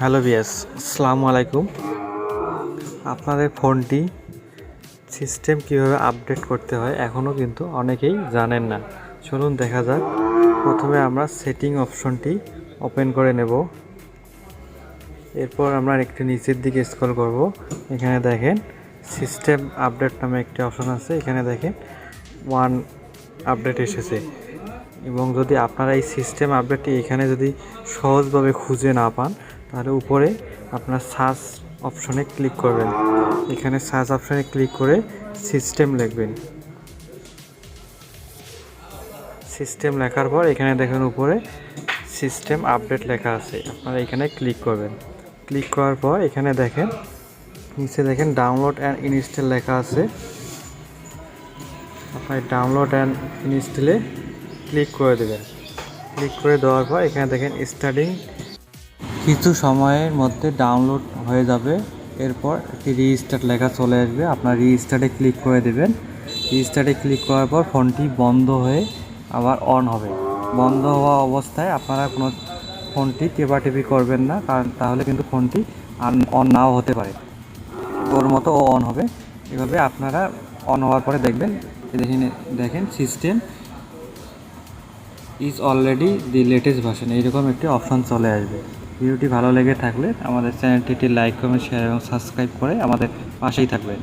Hello বিয়াস আসসালামু আলাইকুম। আপনাদের ফোনটি সিস্টেম কীভাবে আপডেট করতে হয় এখনও কিন্তু অনেকেই জানেন না। চলুন দেখা যাক। প্রথমে আমরা সেটিং অপশনটি ওপেন করে নেব। এরপর আমরা একটু নিচের দিকে স্ক্রল করব। এখানে দেখেন, সিস্টেম আপডেট নামে একটি অপশন আছে। এখানে দেখেন, ওয়ান আপডেট এসেছে। এবং যদি আপনারা এই সিস্টেম আপডেটটি এখানে যদি সহজভাবে খুঁজে না পান তাহলে উপরে আপনার সার্চ অপশনে ক্লিক করবেন। এখানে সার্চ অপশনে ক্লিক করে সিস্টেম লিখবেন। সিস্টেম লেখার পর এখানে দেখেন উপরে সিস্টেম আপডেট লেখা আছে। আপনারা এখানে ক্লিক করবেন। ক্লিক করার পর এখানে দেখেন, নিচে দেখেন ডাউনলোড অ্যান্ড ইনস্টল লেখা আছে। আপনার ডাউনলোড অ্যান্ড ইনস্টলে ক্লিক করে দেবেন। ক্লিক করে দেওয়ার পর এখানে দেখেন স্টার্টিং কিছু সময়ের মধ্যে ডাউনলোড হয়ে যাবে। এরপর একটি রিস্টার্ট লেখা চলে আসবে। আপনার রিস্টার্টে ক্লিক করে দেবেন। রিস্টার্টে ক্লিক করার পর ফোনটি বন্ধ হয়ে আবার অন হবে। বন্ধ হওয়া অবস্থায় আপনারা কোনো ফোনটি টেপাটেপি করবেন না, কারণ তাহলে কিন্তু ফোনটি অন নাও হতে পারে। ওর মতো ও অন হবে। এভাবে আপনারা অন হওয়ার পরে দেখবেন দেখেন দেখেন system is already the latest version এইরকম একটি অপশান চলে আসবে। ভিডিওটি ভালো লেগে থাকলে আমাদের চ্যানেলটি লাইক, কমেন্ট শেয়ার এবং সাবস্ক্রাইব করে আমাদের পাশেই থাকবেন।